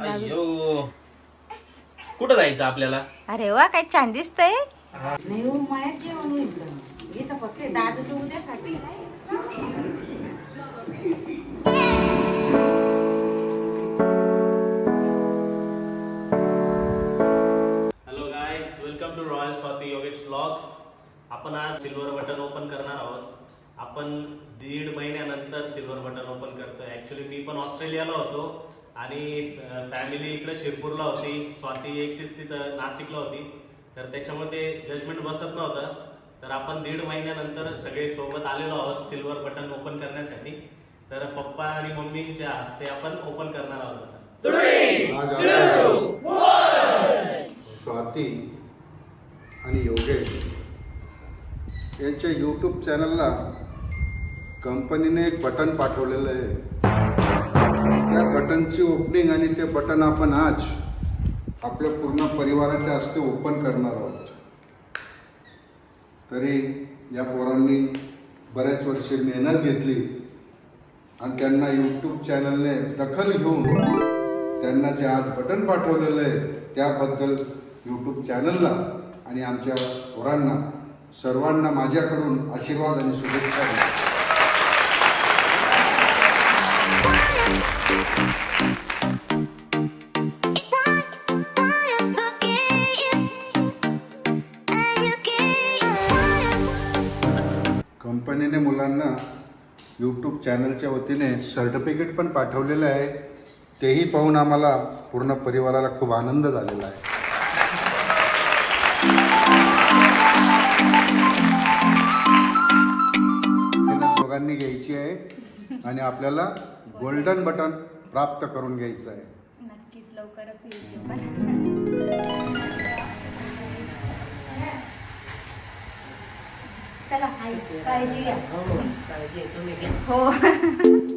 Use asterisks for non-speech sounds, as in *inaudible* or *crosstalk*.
अय्यो. कुठं जायचं आपल्याला? अरे वा काय छान दिसतंय. नाही हो मायात जेवण होईल का इथं फक्त दादाचं उद्यासाठी. Hello guys welcome to royal Swati Yogesh vlogs आपण आज सिल्वर बटन ओपन करणार आहोत. आपण दीड महिन्यानंतर सिल्वर बटन ओपन करतोय. ऍक्च्युली मी पण ऑस्ट्रेलियाला होतो. आणि फॅमिली इकडे शिरपूरला होती. स्वाती एकटीच तिथं नाशिकला होती. तर त्याच्यामध्ये जजमेंट बसत नव्हतं. तर आपण दीड महिन्यानंतर सगळे सोबत आलेलो आहोत सिल्वर बटन ओपन करण्यासाठी. तर पप्पा आणि मम्मींच्या हस्ते आपण ओपन करणार आहोत स्वाती आणि योगेश यांच्या यूट्यूब चॅनलला कंपनीने एक बटन पाठवलेलं आहे. बटनची ओपनिंग आणि ते बटन आपण आज आपल्या पूर्ण परिवाराच्या हस्ते ओपन करणार आहोत. तरी या पोरांनी बऱ्याच वर्षे मेहनत घेतली आणि त्यांना यूट्यूब चॅनलने दखल घेऊन त्यांना जे आज बटन पाठवलेलं आहे त्याबद्दल यूट्यूब चॅनलला आणि आमच्या पोरांना सर्वांना माझ्याकडून आशीर्वाद आणि शुभेच्छा कंपनीने मुलांना यूट्यूब चॅनलच्या वतीने सर्टिफिकेट पण पाठवलेलं आहे. तेही पाहून आम्हाला पूर्ण परिवाराला खूप आनंद झालेला आहे. दोघांनी घ्यायची आहे आणि आपल्याला गोल्डन बटन प्राप्त करून घ्यायचं आहे. नक्कीच लवकरच चला काळजी घ्या. हो काळजी तुम्ही घ्या. हो. *laughs*